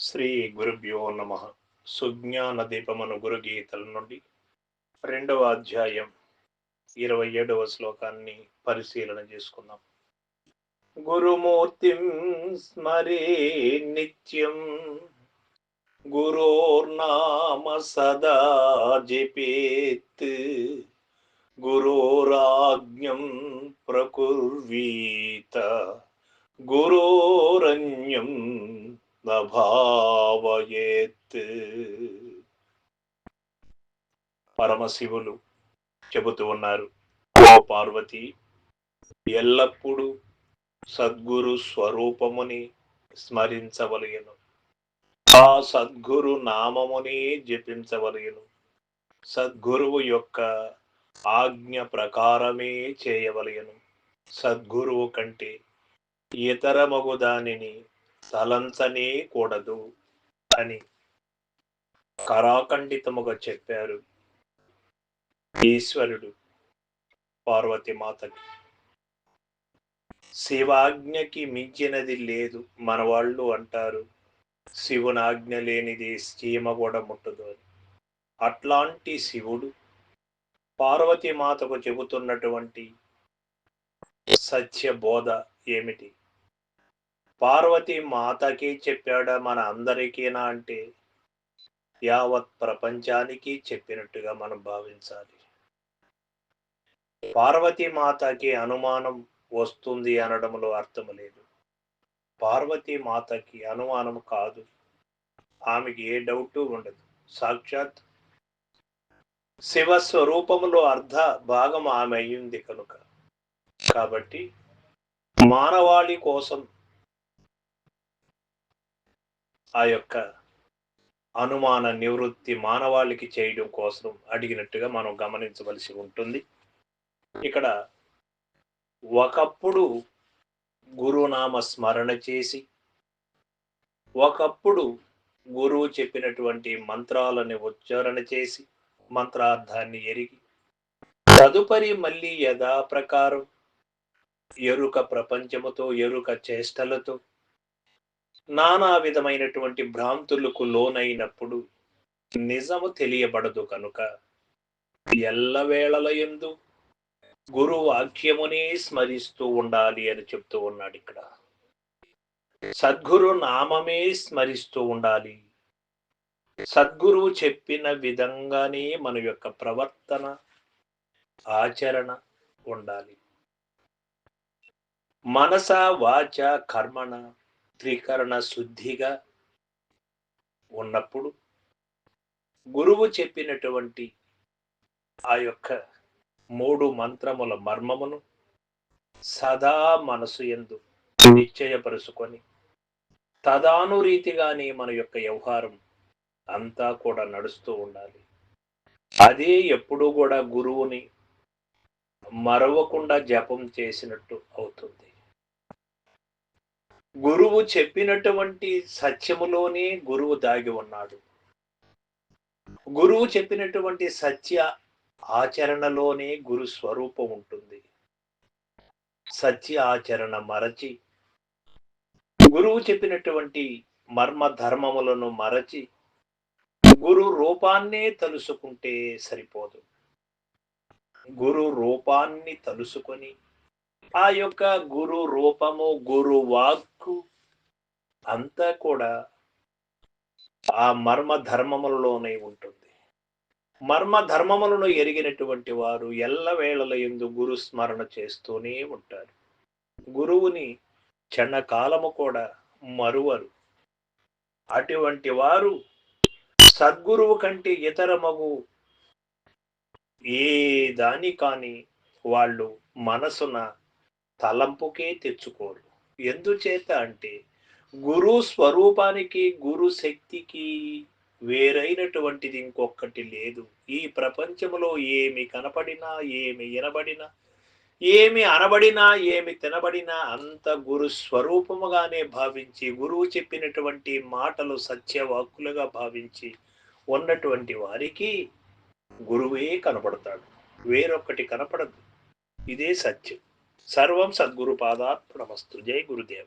శ్రీ గురుభ్యో నమ. సుజ్ఞాన దీపమను గురు గీతల నుండి రెండవ అధ్యాయం ఇరవై ఏడవ శ్లోకాన్ని పరిశీలన చేసుకుందాం. గురుమూర్తిం స్మరే నిత్యం గురోర్నామ సదా జపేత్ గురోరాజ్ఞం ప్రకుర్వీత గురోరన్యం పరమశివులు చెబుతూ ఉన్నారు. ఓ పార్వతి ఎల్లప్పుడూ సద్గురు స్వరూపముని స్మరించవలయను. ఆ సద్గురు నామముని జపించవలయను. సద్గురువు యొక్క ఆజ్ఞ ప్రకారమే చేయవలయను. సద్గురువు కంటే ఇతరమగు దానిని తలంచనే కూడదు అని కరాఖండితముగా చెప్పారు ఈశ్వరుడు పార్వతి మాతకి శివాజ్ఞకి మించినది లేదు మన వాళ్ళు అంటారు. శివునాజ్ఞ లేనిది చీమ కూడా ముట్టదు అని. అట్లాంటి శివుడు పార్వతి మాతకు చెబుతున్నటువంటి సత్య బోధ ఏమిటి? పార్వతి మాతకి చెప్పాడా మన అందరికీనా అంటే యావత్ ప్రపంచానికి చెప్పినట్టుగా మనం భావించాలి. పార్వతి మాతకి అనుమానం వస్తుంది అనడంలో అర్థం లేదు పార్వతి మాతకి అనుమానం కాదు. ఆమెకి ఏ డౌట్ ఉండదు. సాక్షాత్ శివ స్వరూపంలో అర్ధ భాగం ఆమె అయ్యింది కనుక. కాబట్టి మానవాళి కోసం ఆ యొక్క అనుమాన నివృత్తి మానవాళికి చేయడం కోసం అడిగినట్టుగా మనం గమనించవలసి ఉంటుంది. ఇక్కడ ఒకప్పుడు గురునామ స్మరణ చేసి ఒకప్పుడు గురువు చెప్పినటువంటి మంత్రాలని ఉచ్చారణ చేసి మంత్రార్థాన్ని ఎరిగి తదుపరి మళ్ళీ యథాప్రకారం ఎరుక ప్రపంచముతో ఎరుక చేష్టలతో నానా విధమైనటువంటి భ్రాంతులకు లోనైనప్పుడు నిజము తెలియబడదు కనుక ఎల్లవేళల ఎందు గురు వాక్యమునే స్మరిస్తూ ఉండాలి అని చెప్తూ ఉన్నాడు ఇక్కడ. సద్గురు నామమే స్మరిస్తూ ఉండాలి. సద్గురువు చెప్పిన విధంగానే మన యొక్క ప్రవర్తన ఆచరణ ఉండాలి. మనస వాచ కర్మణ త్రికరణ శుద్ధిగా ఉన్నప్పుడు గురువు చెప్పినటువంటి ఆ యొక్క మూడు మంత్రముల మర్మమును సదా మనసు ఎందు నిశ్చయపరుచుకొని తదానురీతిగానే మన యొక్క వ్యవహారం అంతా కూడా నడుస్తూ ఉండాలి. అదే ఎప్పుడూ కూడా గురువుని మరవకుండా జపం చేసినట్టు గురువు చెప్పినటువంటి సత్యములోనే గురువు దాగి ఉన్నాడు. గురువు చెప్పినటువంటి సత్య ఆచరణలోనే గురు స్వరూపం ఉంటుంది. సత్య ఆచరణ మరచి గురువు చెప్పినటువంటి మర్మ ధర్మములను మరచి గురు రూపాన్నే తలుసుకుంటే సరిపోదు. గురు రూపాన్ని తలుసుకొని ఆ యొక్క గురు రూపము గురు వాక్కు అంతా కూడా ఆ మర్మ ధర్మములలోనే ఉంటుంది. మర్మ ధర్మములను ఎరిగినటువంటి వారు ఎల్లవేళల ఎందు గురు స్మరణ చేస్తూనే ఉంటారు. గురువుని క్షణకాలము కూడా మరువరు. అటువంటి వారు సద్గురువు కంటే ఇతర మగు ఏ దాని కానీ వాళ్ళు మనసున తలంపుకే తెచ్చుకోరు ఎందుచేత అంటే గురు స్వరూపానికి గురు శక్తికి వేరైనటువంటిది ఇంకొకటి లేదు. ఈ ప్రపంచంలో ఏమి కనపడినా ఏమి వినబడినా ఏమి అనబడినా ఏమి తినబడినా అంత గురు స్వరూపముగానే భావించి గురువు చెప్పినటువంటి మాటలు సత్యవాక్కులుగా భావించి ఉన్నటువంటి వారికి గురువే కనపడతాడు. వేరొకటి కనపడదు. ఇదే సత్యం. సర్వం సద్గురు పాదార్పణమస్తు జై గురుదేవ.